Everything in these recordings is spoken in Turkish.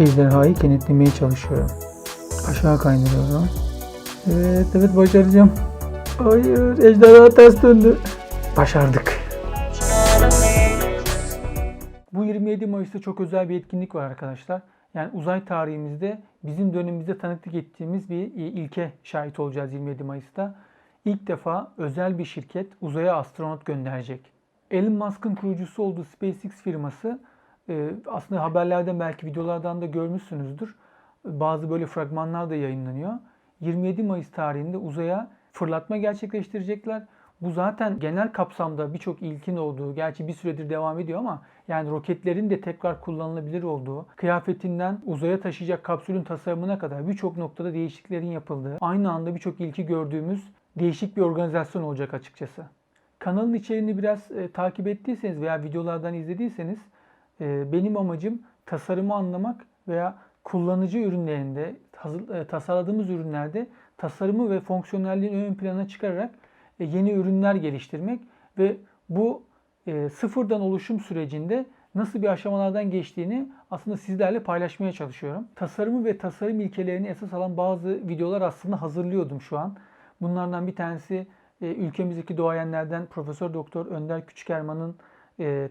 ejderhayı kenetlemeye çalışıyorum. Aşağı kaydırıyorum. Evet, evet başaracağım. Hayır, ejderha ters döndü. Başardık. Bu 27 Mayıs'ta çok özel bir etkinlik var arkadaşlar. Yani uzay tarihimizde bizim dönemimizde tanıklık ettiğimiz bir ilke şahit olacağız 27 Mayıs'ta. İlk defa özel bir şirket uzaya astronot gönderecek. Elon Musk'ın kurucusu olduğu SpaceX firması e, aslında haberlerden belki videolardan da görmüşsünüzdür. Bazı böyle fragmanlar da yayınlanıyor. 27 Mayıs tarihinde uzaya fırlatma gerçekleştirecekler. Bu zaten genel kapsamda birçok ilkin olduğu, gerçi bir süredir devam ediyor ama yani roketlerin de tekrar kullanılabilir olduğu, kıyafetinden uzaya taşıyacak kapsülün tasarımına kadar birçok noktada değişikliklerin yapıldığı, aynı anda birçok ilki gördüğümüz değişik bir organizasyon olacak açıkçası. Kanalın içeriğini biraz e, takip ettiyseniz veya videolardan izlediyseniz benim amacım tasarımı anlamak veya kullanıcı ürünlerinde, e, tasarladığımız ürünlerde tasarımı ve fonksiyonelliğini ön plana çıkararak e, yeni ürünler geliştirmek ve bu e, sıfırdan oluşum sürecinde nasıl bir aşamalardan geçtiğini aslında sizlerle paylaşmaya çalışıyorum. Tasarımı ve tasarım ilkelerini esas alan bazı videolar aslında hazırlıyordum şu an. Bunlardan bir tanesi ülkemizdeki doğayenlerden Profesör Doktor Önder Küçükerman'ın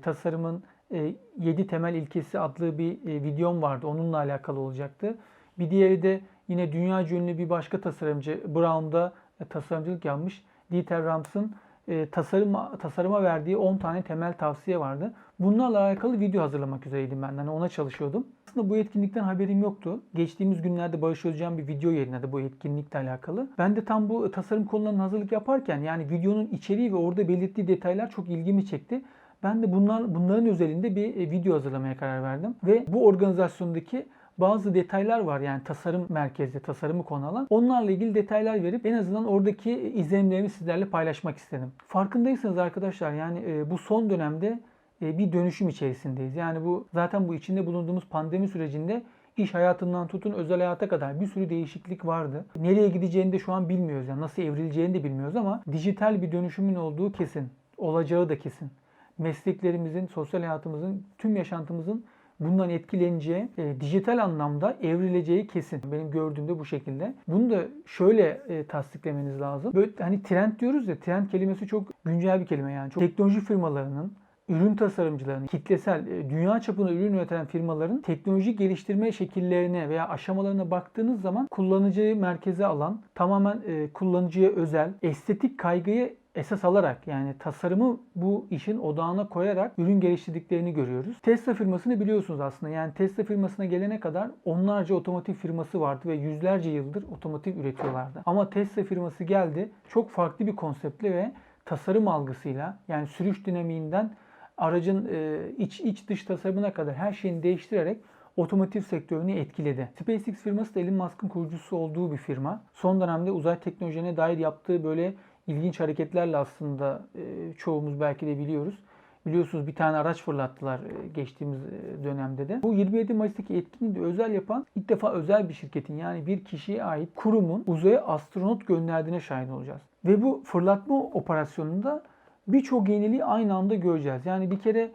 tasarımın 7 temel ilkesi adlı bir e, videom vardı. Onunla alakalı olacaktı. Bir diğeri de yine dünya ünlü bir başka tasarımcı Brown'da e, tasarımcılık yapmış. Dieter Rams'ın e, tasarım tasarıma verdiği 10 tane temel tavsiye vardı. Bunlarla alakalı video hazırlamak üzereydim ben. Hani ona çalışıyordum. Aslında bu etkinlikten haberim yoktu. Geçtiğimiz günlerde Barış Özcan bir video yayınladı bu etkinlikle alakalı. Ben de tam bu tasarım konularının hazırlık yaparken yani videonun içeriği ve orada belirttiği detaylar çok ilgimi çekti. Ben de bunlar, bunların özelinde bir e, video hazırlamaya karar verdim. Ve bu organizasyondaki bazı detaylar var yani tasarım merkezde, tasarımı konu alan. Onlarla ilgili detaylar verip en azından oradaki izlenimlerimi sizlerle paylaşmak istedim. Farkındaysanız arkadaşlar yani e, bu son dönemde e, bir dönüşüm içerisindeyiz. Yani bu zaten bu içinde bulunduğumuz pandemi sürecinde iş hayatından tutun özel hayata kadar bir sürü değişiklik vardı. Nereye gideceğini de şu an bilmiyoruz. Yani nasıl evrileceğini de bilmiyoruz ama dijital bir dönüşümün olduğu kesin. Olacağı da kesin. Mesleklerimizin, sosyal hayatımızın, tüm yaşantımızın bundan etkileneceği, e, dijital anlamda evrileceği kesin. Benim gördüğümde bu şekilde. Bunu da şöyle e, tasdiklemeniz lazım. Böyle hani trend diyoruz ya, trend kelimesi çok güncel bir kelime yani. Çok teknoloji firmalarının ürün tasarımcılarının, kitlesel, e, dünya çapında ürün üreten firmaların teknoloji geliştirme şekillerine veya aşamalarına baktığınız zaman kullanıcıyı merkeze alan, tamamen e, kullanıcıya özel, estetik kaygıyı esas alarak yani tasarımı bu işin odağına koyarak ürün geliştirdiklerini görüyoruz. Tesla firmasını biliyorsunuz aslında. Yani Tesla firmasına gelene kadar onlarca otomotiv firması vardı ve yüzlerce yıldır otomotiv üretiyorlardı. Ama Tesla firması geldi çok farklı bir konseptle ve tasarım algısıyla yani sürüş dinamiğinden aracın e, iç iç dış tasarımına kadar her şeyini değiştirerek otomotiv sektörünü etkiledi. SpaceX firması da Elon Musk'ın kurucusu olduğu bir firma. Son dönemde uzay teknolojilerine dair yaptığı böyle ilginç hareketlerle aslında e, çoğumuz belki de biliyoruz. Biliyorsunuz bir tane araç fırlattılar e, geçtiğimiz e, dönemde de. Bu 27 Mayıs'taki etkinliği de özel yapan ilk defa özel bir şirketin yani bir kişiye ait kurumun uzaya astronot gönderdiğine şahit olacağız. Ve bu fırlatma operasyonunda birçok yeniliği aynı anda göreceğiz. Yani bir kere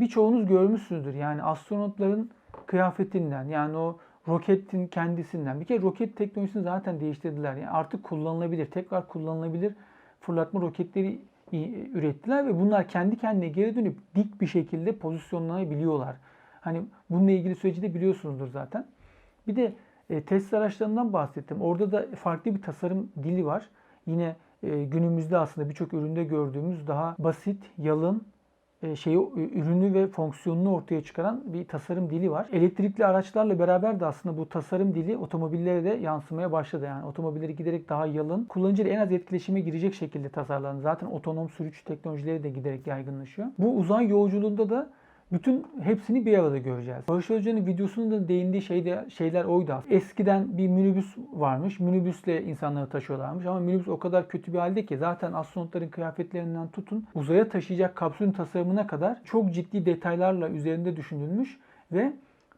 birçoğunuz görmüşsünüzdür. Yani astronotların kıyafetinden yani o roketin kendisinden. Bir kere roket teknolojisini zaten değiştirdiler. Yani artık kullanılabilir, tekrar kullanılabilir fırlatma roketleri ürettiler ve bunlar kendi kendine geri dönüp dik bir şekilde pozisyonlanabiliyorlar. Hani bununla ilgili süreci de biliyorsunuzdur zaten. Bir de e, Tesla araçlarından bahsettim. Orada da farklı bir tasarım dili var. Yine e, günümüzde aslında birçok üründe gördüğümüz daha basit, yalın şeyi ürünü ve fonksiyonunu ortaya çıkaran bir tasarım dili var. Elektrikli araçlarla beraber de aslında bu tasarım dili otomobillere de yansımaya başladı. Yani otomobilleri giderek daha yalın, kullanıcıyla en az etkileşime girecek şekilde tasarlandı. Zaten otonom sürüş teknolojileri de giderek yaygınlaşıyor. Bu uzay yolculuğunda da bütün hepsini bir arada göreceğiz. Barış Özcan'ın videosunda değindiği şeyde, şeyler oydu. Eskiden bir minibüs varmış. Minibüsle insanları taşıyorlarmış ama minibüs o kadar kötü bir halde ki zaten astronotların kıyafetlerinden tutun uzaya taşıyacak kapsülün tasarımına kadar çok ciddi detaylarla üzerinde düşünülmüş ve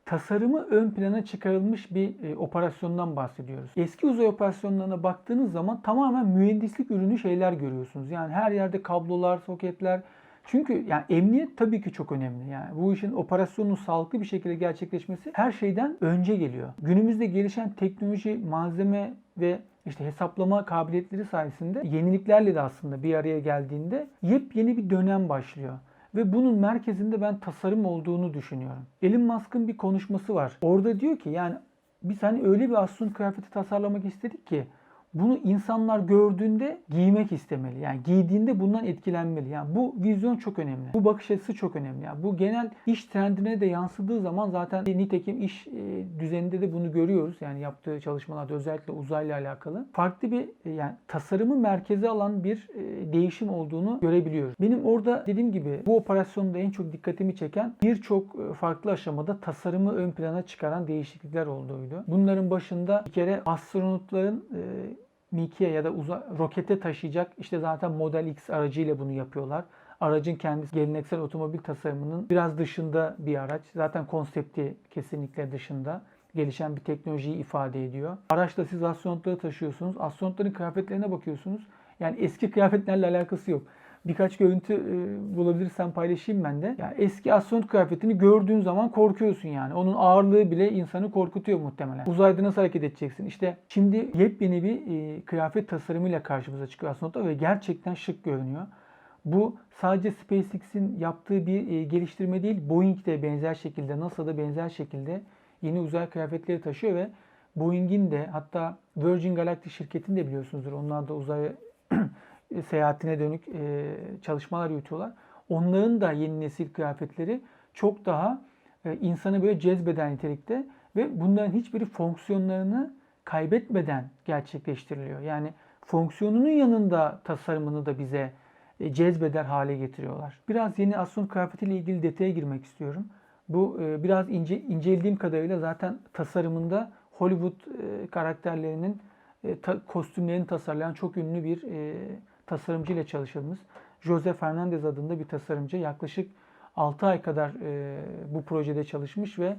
tasarımı ön plana çıkarılmış bir e, operasyondan bahsediyoruz. Eski uzay operasyonlarına baktığınız zaman tamamen mühendislik ürünü şeyler görüyorsunuz. Yani her yerde kablolar, soketler, Çünkü yani emniyet tabii ki çok önemli. Yani bu işin operasyonun sağlıklı bir şekilde gerçekleşmesi her şeyden önce geliyor. Günümüzde gelişen teknoloji, malzeme ve işte hesaplama kabiliyetleri sayesinde yeniliklerle de aslında bir araya geldiğinde yepyeni bir dönem başlıyor. Ve bunun merkezinde ben tasarım olduğunu düşünüyorum. Elon Musk'ın bir konuşması var. Orada diyor ki yani biz hani öyle bir astronot kıyafeti tasarlamak istedik ki bunu insanlar gördüğünde giymek istemeli. Yani giydiğinde bundan etkilenmeli. Yani bu vizyon çok önemli. Bu bakış açısı çok önemli. Yani bu genel iş trendine de yansıdığı zaman zaten nitekim iş e, düzeninde de bunu görüyoruz. Yani yaptığı çalışmalarda özellikle uzayla alakalı. Farklı bir e, yani tasarımı merkeze alan bir e, değişim olduğunu görebiliyoruz. Benim orada dediğim gibi bu operasyonda en çok dikkatimi çeken birçok farklı aşamada tasarımı ön plana çıkaran değişiklikler olduğuydu. Bunların başında bir kere astronotların Miki'ye ya da rokete taşıyacak işte zaten Model X aracıyla bunu yapıyorlar. Aracın kendisi geleneksel otomobil tasarımının biraz dışında bir araç. Zaten konsepti kesinlikle dışında. Gelişen bir teknolojiyi ifade ediyor. Araçla siz astronotları taşıyorsunuz. Astronotların kıyafetlerine bakıyorsunuz. Yani eski kıyafetlerle alakası yok. Birkaç görüntü e, bulabilirsem paylaşayım ben de. Yani eski astronot kıyafetini gördüğün zaman korkuyorsun yani. Onun ağırlığı bile insanı korkutuyor muhtemelen. Uzayda nasıl hareket edeceksin? İşte şimdi yepyeni bir e, kıyafet tasarımıyla karşımıza çıkıyor astronotlar ve gerçekten şık görünüyor. Bu sadece SpaceX'in yaptığı bir e, geliştirme değil. Boeing de benzer şekilde, NASA da benzer şekilde yeni uzay kıyafetleri taşıyor ve Boeing'in de hatta Virgin Galactic şirketini de biliyorsunuzdur. Onlar da uzaya seyahatine dönük e, çalışmalar yürütüyorlar. Onların da yeni nesil kıyafetleri çok daha e, insanı böyle cezbeden nitelikte ve bunların hiçbiri fonksiyonlarını kaybetmeden gerçekleştiriliyor. Yani fonksiyonunun yanında tasarımını da bize e, cezbeder hale getiriyorlar. Biraz yeni astronot kıyafetiyle ilgili detaya girmek istiyorum. Bu e, biraz ince, incelediğim kadarıyla zaten tasarımında Hollywood e, karakterlerinin e, ta, kostümlerini tasarlayan çok ünlü bir e, tasarımcı ile çalışılmış. Jose Fernandez adında bir tasarımcı yaklaşık 6 ay kadar e, bu projede çalışmış ve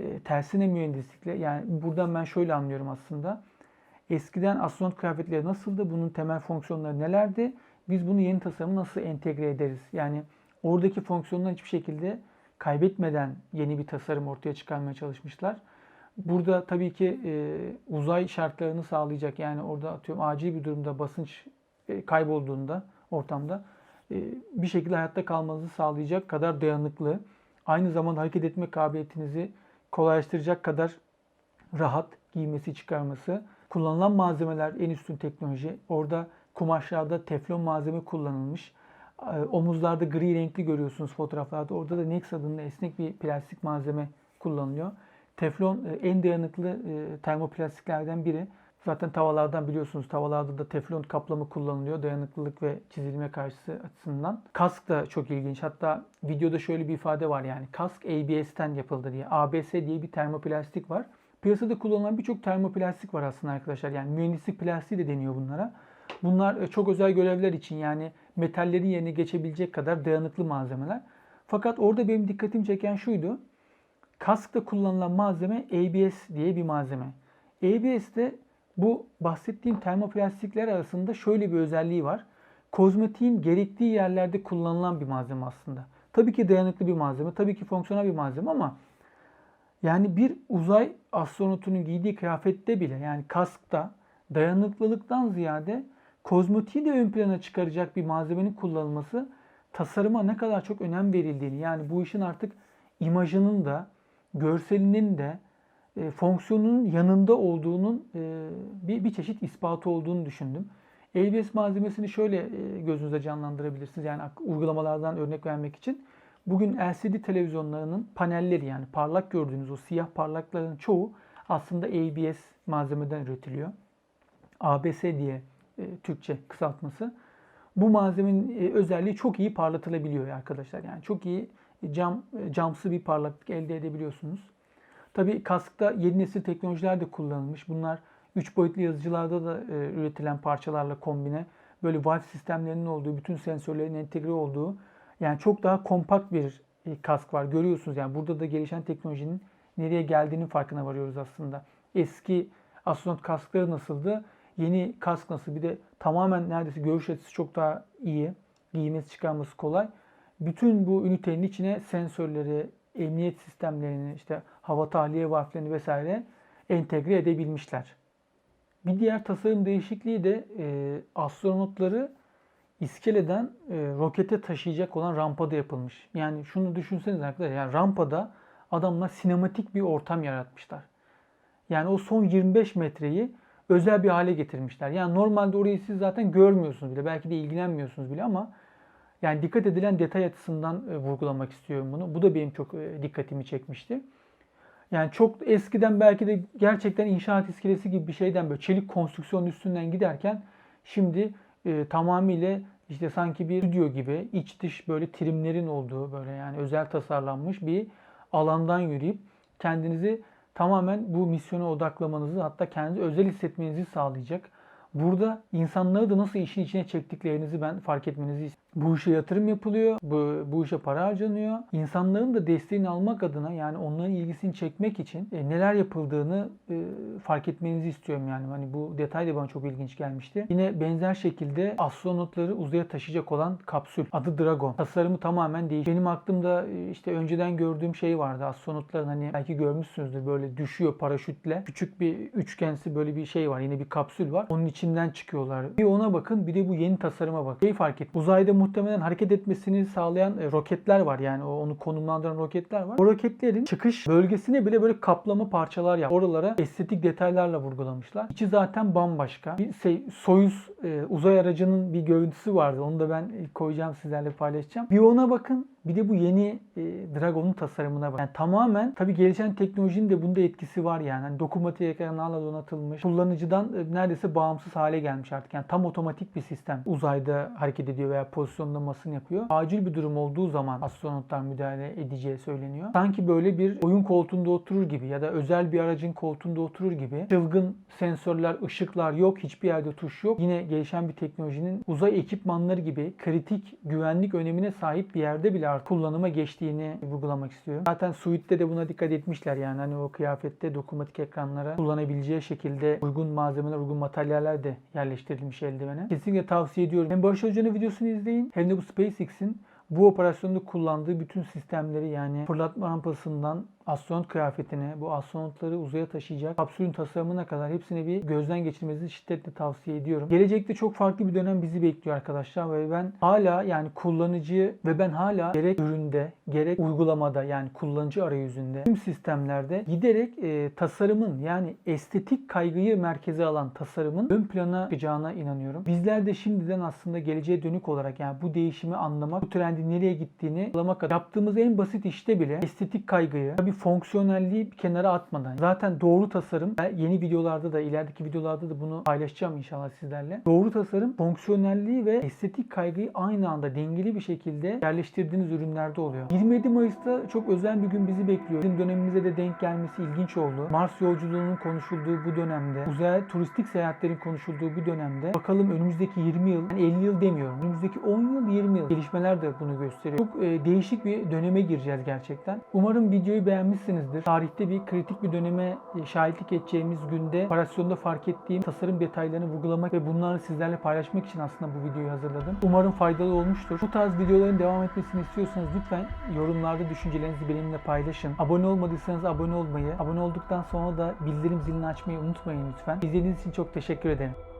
e, tersine mühendislikle yani buradan ben şöyle anlıyorum aslında. Eskiden astronot kıyafetleri nasıldı? Bunun temel fonksiyonları nelerdi? Biz bunu yeni tasarımı nasıl entegre ederiz? Yani oradaki fonksiyonları hiçbir şekilde kaybetmeden yeni bir tasarım ortaya çıkarmaya çalışmışlar. Burada tabii ki e, uzay şartlarını sağlayacak yani orada atıyorum acil bir durumda basınç kaybolduğunda ortamda e, bir şekilde hayatta kalmanızı sağlayacak kadar dayanıklı, aynı zamanda hareket etme kabiliyetinizi kolaylaştıracak kadar rahat giymesi çıkarması, kullanılan malzemeler en üstün teknoloji. Orada kumaşlarda teflon malzeme kullanılmış. E, omuzlarda gri renkli görüyorsunuz fotoğraflarda. Orada da Nex adında esnek bir plastik malzeme kullanılıyor. Teflon en dayanıklı termoplastiklerden biri. Zaten tavalardan biliyorsunuz tavalarda da teflon kaplama kullanılıyor dayanıklılık ve çizilme karşısı açısından. Kask da çok ilginç. Hatta videoda şöyle bir ifade var yani kask ABS'ten yapıldı diye. ABS diye bir termoplastik var. Piyasada kullanılan birçok termoplastik var aslında arkadaşlar. Yani mühendislik plastiği de deniyor bunlara. Bunlar e, çok özel görevler için yani metallerin yerine geçebilecek kadar dayanıklı malzemeler. Fakat orada benim dikkatimi çeken şuydu. Kaskta kullanılan malzeme ABS diye bir malzeme. ABS'de bu bahsettiğim termoplastikler arasında şöyle bir özelliği var. Kozmetiğin gerektiği yerlerde kullanılan bir malzeme aslında. Tabii ki dayanıklı bir malzeme, tabii ki fonksiyonel bir malzeme ama yani bir uzay astronotunun giydiği kıyafette bile yani kaskta dayanıklılıktan ziyade kozmetiği de ön plana çıkaracak bir malzemenin kullanılması tasarıma ne kadar çok önem verildiğini yani bu işin artık imajının da görselinin de e, fonksiyonunun yanında olduğunun e, bir, bir çeşit ispatı olduğunu düşündüm. ABS malzemesini şöyle e, gözünüze canlandırabilirsiniz. Yani uygulamalardan örnek vermek için. Bugün LCD televizyonlarının panelleri yani parlak gördüğünüz o siyah parlakların çoğu aslında ABS malzemeden üretiliyor. ABS diye e, Türkçe kısaltması. Bu malzemenin e, özelliği çok iyi parlatılabiliyor arkadaşlar. Yani çok iyi cam camsı bir parlaklık elde edebiliyorsunuz. Tabii kaskta yeni nesil teknolojiler de kullanılmış. Bunlar 3 boyutlu yazıcılarda da e, üretilen parçalarla kombine. Böyle valve sistemlerinin olduğu, bütün sensörlerin entegre olduğu yani çok daha kompakt bir e, kask var. Görüyorsunuz yani burada da gelişen teknolojinin nereye geldiğinin farkına varıyoruz aslında. Eski astronot kaskları nasıldı? Yeni kask nasıl? Bir de tamamen neredeyse görüş açısı çok daha iyi. Giymesi çıkarması kolay. bütün bu ünitenin içine sensörleri, emniyet sistemlerini, işte hava tahliye valflerini vesaire entegre edebilmişler. Bir diğer tasarım değişikliği de e, astronotları iskeleden e, rokete taşıyacak olan rampada yapılmış. Yani şunu düşünseniz arkadaşlar, yani rampada adamlar sinematik bir ortam yaratmışlar. Yani o son 25 metreyi özel bir hale getirmişler. Yani normalde orayı siz zaten görmüyorsunuz bile. Belki de ilgilenmiyorsunuz bile ama yani dikkat edilen detay açısından e, vurgulamak istiyorum bunu. Bu da benim çok e, dikkatimi çekmişti. Yani çok eskiden belki de gerçekten inşaat iskelesi gibi bir şeyden böyle çelik konstrüksiyon üstünden giderken şimdi e, tamamıyla işte sanki bir stüdyo gibi iç dış böyle trimlerin olduğu böyle yani özel tasarlanmış bir alandan yürüyüp kendinizi tamamen bu misyona odaklamanızı hatta kendinizi özel hissetmenizi sağlayacak. Burada insanları da nasıl işin içine çektiklerinizi ben fark etmenizi istiyorum. Bu işe yatırım yapılıyor, bu, bu işe para harcanıyor. İnsanların da desteğini almak adına yani onların ilgisini çekmek için e, neler yapıldığını e, fark etmenizi istiyorum yani. Hani bu detay da bana çok ilginç gelmişti. Yine benzer şekilde astronotları uzaya taşıyacak olan kapsül adı Dragon. Tasarımı tamamen değişti. Benim aklımda e, işte önceden gördüğüm şey vardı. Astronotların hani belki görmüşsünüzdür böyle düşüyor paraşütle. Küçük bir üçgensi böyle bir şey var. Yine bir kapsül var. Onun içinden çıkıyorlar. Bir ona bakın bir de bu yeni tasarıma bak. Şey fark et. Uzayda muhtemelen hareket etmesini sağlayan e, roketler var. Yani onu konumlandıran roketler var. O roketlerin çıkış bölgesine bile böyle kaplama parçalar yap. Oralara estetik detaylarla vurgulamışlar. İçi zaten bambaşka. Bir şey, Soyuz e, uzay aracının bir görüntüsü vardı. Onu da ben koyacağım sizlerle paylaşacağım. Bir ona bakın. Bir de bu yeni e, Dragon'un tasarımına bak. Yani tamamen tabii gelişen teknolojinin de bunda etkisi var yani. Hani dokunmatik ekranlarla donatılmış. Kullanıcıdan e, neredeyse bağımsız hale gelmiş artık. Yani tam otomatik bir sistem. Uzayda hareket ediyor veya pozisyonlamasını yapıyor. Acil bir durum olduğu zaman astronotlar müdahale edeceği söyleniyor. Sanki böyle bir oyun koltuğunda oturur gibi ya da özel bir aracın koltuğunda oturur gibi. Çılgın sensörler, ışıklar yok. Hiçbir yerde tuş yok. Yine gelişen bir teknolojinin uzay ekipmanları gibi kritik güvenlik önemine sahip bir yerde bile artık kullanıma geçtiğini vurgulamak istiyorum. Zaten Suite'de de buna dikkat etmişler yani hani o kıyafette dokunmatik ekranlara kullanabileceği şekilde uygun malzemeler, uygun materyaller de yerleştirilmiş eldivene. Kesinlikle tavsiye ediyorum. Hem Barış Hoca'nın videosunu izleyin hem de bu SpaceX'in bu operasyonda kullandığı bütün sistemleri yani fırlatma rampasından astronot kıyafetine, bu astronotları uzaya taşıyacak kapsülün tasarımına kadar hepsini bir gözden geçirmenizi şiddetle tavsiye ediyorum. Gelecekte çok farklı bir dönem bizi bekliyor arkadaşlar ve ben hala yani kullanıcı ve ben hala gerek üründe gerek uygulamada yani kullanıcı arayüzünde tüm sistemlerde giderek e, tasarımın yani estetik kaygıyı merkeze alan tasarımın ön plana çıkacağına inanıyorum. Bizler de şimdiden aslında geleceğe dönük olarak yani bu değişimi anlamak, bu trendin nereye gittiğini anlamak yaptığımız en basit işte bile estetik kaygıyı, tabii fonksiyonelliği bir kenara atmadan zaten doğru tasarım yeni videolarda da ilerideki videolarda da bunu paylaşacağım inşallah sizlerle. Doğru tasarım fonksiyonelliği ve estetik kaygıyı aynı anda dengeli bir şekilde yerleştirdiğiniz ürünlerde oluyor. 27 Mayıs'ta çok özel bir gün bizi bekliyor. Bizim dönemimize de denk gelmesi ilginç oldu. Mars yolculuğunun konuşulduğu bu dönemde, uzaya turistik seyahatlerin konuşulduğu bu dönemde bakalım önümüzdeki 20 yıl, yani 50 yıl demiyorum. Önümüzdeki 10 yıl, 20 yıl gelişmeler de bunu gösteriyor. Çok e, değişik bir döneme gireceğiz gerçekten. Umarım videoyu beğenmişsinizdir. Tarihte bir kritik bir döneme e, şahitlik edeceğimiz günde operasyonda fark ettiğim tasarım detaylarını vurgulamak ve bunları sizlerle paylaşmak için aslında bu videoyu hazırladım. Umarım faydalı olmuştur. Bu tarz videoların devam etmesini istiyorsanız lütfen yorumlarda düşüncelerinizi benimle paylaşın. Abone olmadıysanız abone olmayı, abone olduktan sonra da bildirim zilini açmayı unutmayın lütfen. İzlediğiniz için çok teşekkür ederim.